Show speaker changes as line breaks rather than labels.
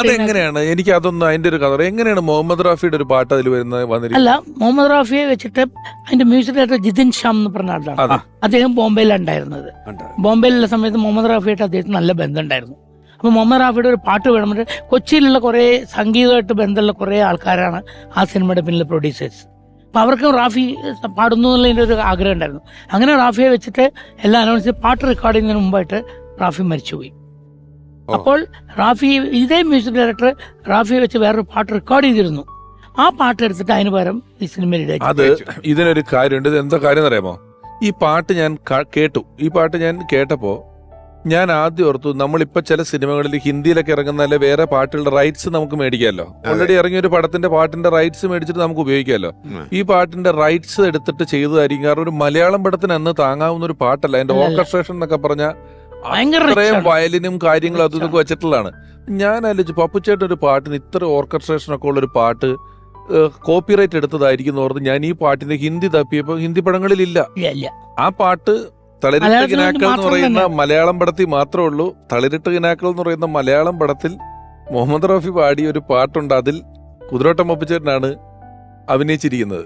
അതെങ്ങനെയാണ്? എനിക്ക് അതൊന്നും അതിന്റെ ഒരു കഥ എങ്ങനെയാണ് മുഹമ്മദ് റാഫിയുടെ ഒരു പാട്ട് അതിൽ വരുന്നത്
അല്ല മുഹമ്മദ് റാഫിയെ വെച്ചിട്ട് അതിന്റെ മ്യൂസിക് ഡയറക്ടർ ജിതിൻ ഷാം എന്ന് പറഞ്ഞ ആളാണ്. അദ്ദേഹം ബോംബെയിലാണ് ഉണ്ടായിരുന്നത്. ബോംബെയിലുള്ള സമയത്ത് മുഹമ്മദ് റാഫിയായിട്ട് അദ്ദേഹത്തിന് നല്ല ബന്ധമുണ്ടായിരുന്നു. അപ്പൊ മുഹമ്മദ് റാഫിയുടെ ഒരു പാട്ട് വേണം കൊച്ചിയിലുള്ള കുറെ സംഗീതമായിട്ട് ബന്ധമുള്ള കുറെ ആൾക്കാരാണ് ആ സിനിമയുടെ പിന്നിലെ പ്രൊഡ്യൂസേഴ്സ് അപ്പൊ അവർക്കും റാഫി പാടുന്നു എന്നുള്ളതിന്റെ ഒരു ആഗ്രഹം ഉണ്ടായിരുന്നു അങ്ങനെ റാഫിയെ വെച്ചിട്ട് എല്ലാം അനൗൺസ് പാട്ട് റെക്കോർഡ് ചെയ്യുന്നതിന് മുമ്പായിട്ട് റാഫി മരിച്ചുപോയി. അപ്പോൾ റാഫി ഇതേ മ്യൂസിക് ഡയറക്ടർ റാഫിയെ വെച്ച് വേറൊരു പാട്ട് റെക്കോർഡ് ചെയ്തിരുന്നു. ആ പാട്ട് എടുത്തിട്ട് അതിന് പകരം ഈ സിനിമയിൽ
അത് ഇതിനൊരു കാര്യമുണ്ട്. ഇത് എന്താ കാര്യം അറിയാമോ ഈ പാട്ട് ഞാൻ കേട്ടു. ഈ പാട്ട് ഞാൻ കേട്ടപ്പോ ഞാൻ ആദ്യം ഓർത്തു നമ്മളിപ്പോ ചില സിനിമകളിൽ ഹിന്ദിയിലൊക്കെ ഇറങ്ങുന്ന അല്ലെ വേറെ പാട്ടുകളുടെ റൈറ്റ്സ് നമുക്ക് മേടിക്കാമല്ലോ. ഓൾറെഡി ഇറങ്ങിയ ഒരു പടത്തിന്റെ പാട്ടിന്റെ റൈറ്റ്സ് മേടിച്ചിട്ട് നമുക്ക് ഉപയോഗിക്കാമല്ലോ. ഈ പാട്ടിന്റെ റൈറ്റ്സ് എടുത്തിട്ട് ചെയ്തതായിരിക്കും. കാരണം ഒരു മലയാളം പടത്തിന് അന്ന് താങ്ങാവുന്ന ഒരു പാട്ടല്ല. അതിന്റെ ഓർക്കസ്ട്രേഷൻ എന്നൊക്കെ പറഞ്ഞ അത്രയും വയലിനും കാര്യങ്ങളും അതും ഇതൊക്കെ വെച്ചിട്ടുള്ളതാണ്. ഞാൻ ആലോചിച്ചു പപ്പുച്ചേട്ടൻ ഒരു പാട്ടിന് ഇത്ര ഓർക്കസ്ട്രേഷൻ ഒക്കെ ഉള്ള ഒരു പാട്ട് കോപ്പിറൈറ്റ് എടുത്തതായിരിക്കും എന്ന് ഓർത്ത് ഞാൻ ഈ പാട്ടിന്റെ ഹിന്ദി തപ്പിയപ്പോ ഹിന്ദി പടങ്ങളിൽ ഇല്ല
ഇല്ല. ഇല്ല
ആ പാട്ട് തളിരിട്ട് കിനാക്കൾ എന്ന് പറയുന്ന മലയാളം പടത്തിൽ മാത്രമേ ഉള്ളൂ. തളിരിട്ട് കിനാക്കൾ എന്ന് പറയുന്ന മലയാളം പടത്തിൽ മുഹമ്മദ് റഫി പാടിയ ഒരു പാട്ടുണ്ട്. അതിൽ കുതിരോട്ടം പപ്പുച്ചേട്ടനാണ് അഭിനയിച്ചിരിക്കുന്നത്.